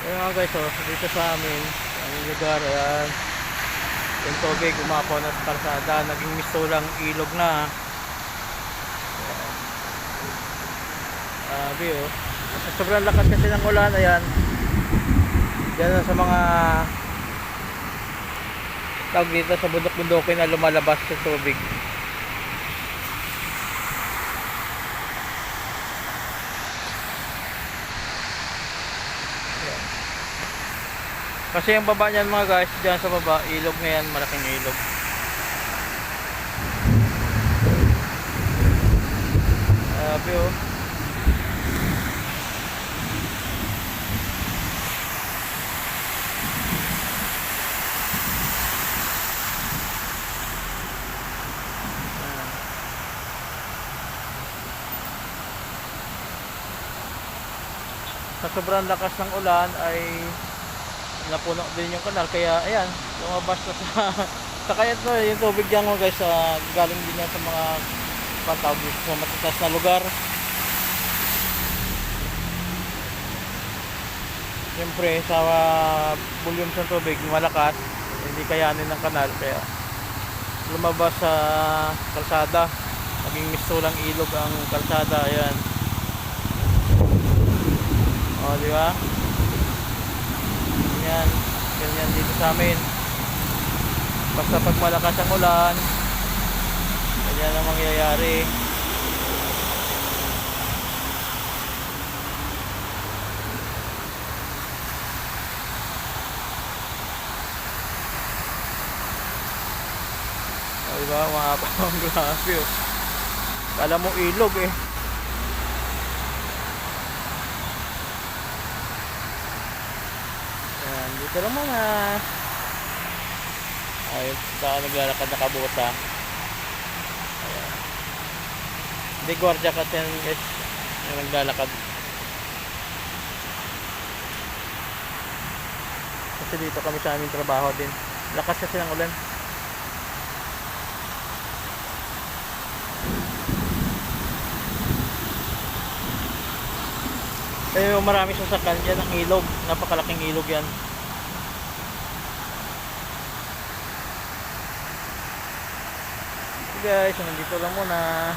Ayun nga guys, oh, dito sa amin, ang lugar, ayan. Yung tubig, umapaw na sa kalsada, naging mistulang ilog na. Ayan. Sabi oh. Sa sobrang lakas kasi ng ulan, ayan. Na sa mga tawag dito sa bundok-bundokin na lumalabas sa tubig. Kasi yung baba niyan mga guys, diyan sa baba, ilog na yan, malaking ilog. Sabi oh. Sa sobrang lakas ng ulan ay napuno din yung kanal kaya ayan lumabas na sa sa kaya to yung tubig diyan mo guys ah, galing din yan sa mga pantawag sa matataas na lugar. Siyempre sa ah, volume ng tubig malakas hindi kayanin ng kanal kaya lumabas sa kalsada. Naging mistulang ilog ang kalsada ayan. O di ba dito sa amin. Basta pag malakas ang ulan, ganyan ang mangyayari. O diba, mahaba ang grabe. Kala mo ilog eh. Ayan, dito lang muna. Ayun, saka naglalakad na kabuta. Ayan. Hindi gwardiya kasi guys. Yung naglalakad. Kasi dito kami sa aming trabaho din. Lakas kasi ng ulan. Kaya marami sasakyan dyan ang ilog. Napakalaking ilog yan. Guys, nandito lang muna.